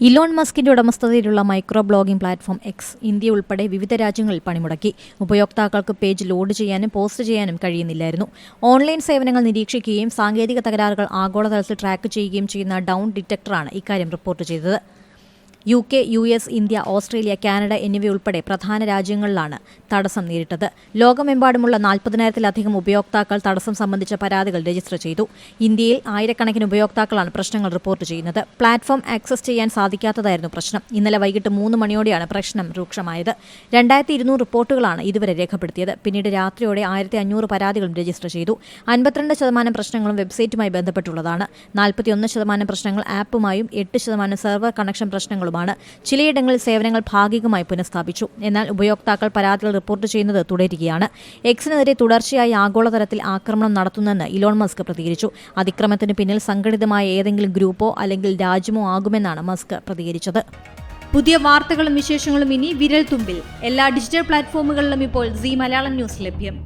Elon മസ്കിന്റെ ഉടമസ്ഥതയിലുള്ള micro blogging platform X India ഉൾപ്പെടെ വിവിധ രാജ്യങ്ങളിൽ പണിമുടക്കി. ഉപയോക്താക്കൾക്ക് പേജ് ലോഡ് ചെയ്യാനും പോസ്റ്റ് ചെയ്യാനും കഴിയുന്നില്ലായിരുന്നു. ഓൺലൈൻ സേവനങ്ങൾ നിരീക്ഷിക്കുകയും സാങ്കേതിക തകരാറുകൾ ആഗോളതലത്തിൽ ട്രാക്ക് ചെയ്യുകയും ചെയ്യുന്ന ഡൗൺ ഡിറ്റക്ടറാണ് ഇക്കാര്യം റിപ്പോർട്ട് ചെയ്തത്. U K U S India Australia Canada എന്നിവയുൾപ്പെടെ പ്രധാന രാജ്യങ്ങളിലാണ് തടസ്സം നേരിട്ടത്. ലോകമെമ്പാടുമുള്ള നാൽപ്പതിനായിരത്തിലധികം ഉപയോക്താക്കൾ തടസ്സം സംബന്ധിച്ച പരാതികൾ രജിസ്റ്റർ ചെയ്തു. ഇന്ത്യയിൽ ആയിരക്കണക്കിന് ഉപയോക്താക്കളാണ് പ്രശ്നങ്ങൾ റിപ്പോർട്ട് ചെയ്യുന്നത്. പ്ലാറ്റ്ഫോം ആക്സസ് ചെയ്യാൻ സാധിക്കാത്തതായിരുന്നു പ്രശ്നം. ഇന്നലെ വൈകിട്ട് മൂന്ന് മണിയോടെയാണ് പ്രശ്നം രൂക്ഷമായത്. രണ്ടായിരത്തി ഇരുന്നൂറ് റിപ്പോർട്ടുകളാണ് ഇതുവരെ രേഖപ്പെടുത്തിയത്. പിന്നീട് രാത്രിയോടെ ആയിരത്തി അഞ്ഞൂറ് പരാതികളും രജിസ്റ്റർ ചെയ്തു. അൻപത്തിരണ്ട് ശതമാനം പ്രശ്നങ്ങളും വെബ്സൈറ്റുമായി ബന്ധപ്പെട്ടുള്ളതാണ്. നാൽപ്പത്തിയൊന്ന് ശതമാനം പ്രശ്നങ്ങൾ ആപ്പുമായും എട്ട് ശതമാനം സെർവർ കണക്ഷൻ പ്രശ്നങ്ങളുമാണ് ചിലയിടങ്ങളിൽ സേവനങ്ങൾ ഭാഗികമായി പുനഃസ്ഥാപിച്ചു. എന്നാൽ ഉപയോക്താക്കൾ പരാതികൾ റിപ്പോർട്ട് ചെയ്യുന്നത് തുടരുകയാണ്. എക്സിനെതിരെ തുടർച്ചയായി ആഗോളതലത്തിൽ ആക്രമണം നടത്തുന്നെന്ന് ഇലോൺ മസ്ക് പ്രതികരിച്ചു. അതിക്രമത്തിന് പിന്നിൽ സംഘടിതമായ ഏതെങ്കിലും ഗ്രൂപ്പോ അല്ലെങ്കിൽ രാജ്യമോ ആകുമെന്നാണ് മസ്ക് പ്രതികരിച്ചത്. പുതിയ വാർത്തകളും വിശേഷങ്ങളും ഇനി വിരൽ തുമ്പിൽ എല്ലാ ഡിജിറ്റൽ പ്ലാറ്റ്ഫോമുകളിലും ഇപ്പോൾ സി മലയാളം ന്യൂസ് ലഭ്യം.